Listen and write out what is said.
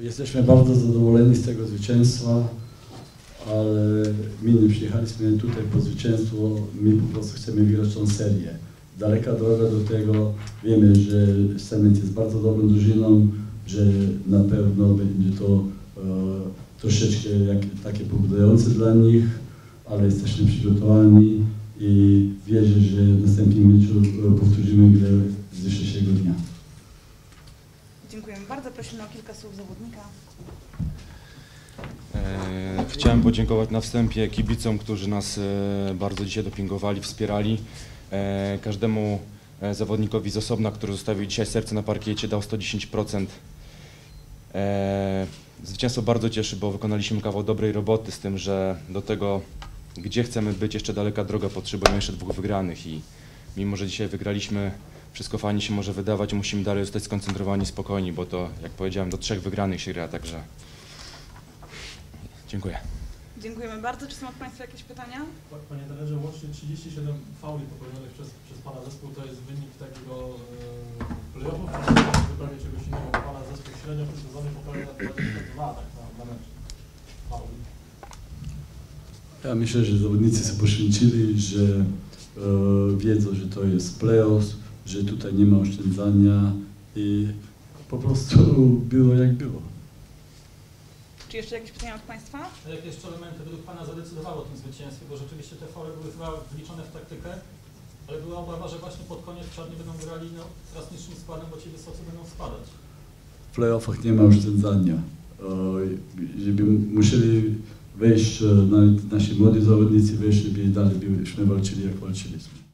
Jesteśmy bardzo zadowoleni z tego zwycięstwa, ale my nie przyjechaliśmy tutaj po zwycięstwo, my po prostu chcemy wygrać tą serię. Daleka droga do tego, wiemy, że Cement jest bardzo dobrą drużyną, że na pewno będzie to e, troszeczkę jak, takie pobudzające dla nich, ale jesteśmy przygotowani i wierzę, że w następnym meczu powtórzymy grę z dzisiejszego dnia. Dziękujemy bardzo. Prosimy o kilka słów zawodnika. E, Chciałem podziękować na wstępie kibicom, którzy nas e, bardzo dzisiaj dopingowali, wspierali. E, Każdemu zawodnikowi z osobna, który zostawił dzisiaj serce na parkiecie, dał 110%. E, Zwycięstwo bardzo cieszy, bo wykonaliśmy kawał dobrej roboty z tym, że do tego, gdzie chcemy być, jeszcze daleka droga, potrzebujemy jeszcze dwóch wygranych i mimo, że dzisiaj wygraliśmy, wszystko fajnie się może wydawać, musimy dalej zostać skoncentrowani, spokojni, bo to, jak powiedziałem, do trzech wygranych się gra, także dziękuję. Dziękujemy bardzo. Czy są od Państwa jakieś pytania? Pa- Panie trenerze, łącznie 37 fauli popełnionych przez, przez Pana zespół to jest wynik takiego e, playoffu, czy wyprawie czegoś innego, bo Pana zespół średnio w tym sezonie popełnia 22 tak na, na mecz fauli. Ja myślę, że zawodnicy się poświęcili, że e, wiedzą, że to jest playoffs, że tutaj nie ma oszczędzania i po prostu było jak było. Czy jeszcze jakieś pytania od Państwa? A jakie jeszcze elementy według Pana zadecydowały o tym zwycięstwie? Bo rzeczywiście te fole były chyba wliczone w taktykę, ale była obawa, że właśnie pod koniec czarni będą grali no, coraz niższym składem, bo ci wysocy będą spadać. W playoffach nie ma oszczędzania. Żeby musieli wejść, e, nawet nasi młodzi zawodnicy weszli, by dalej byśmy walczyli jak walczyliśmy.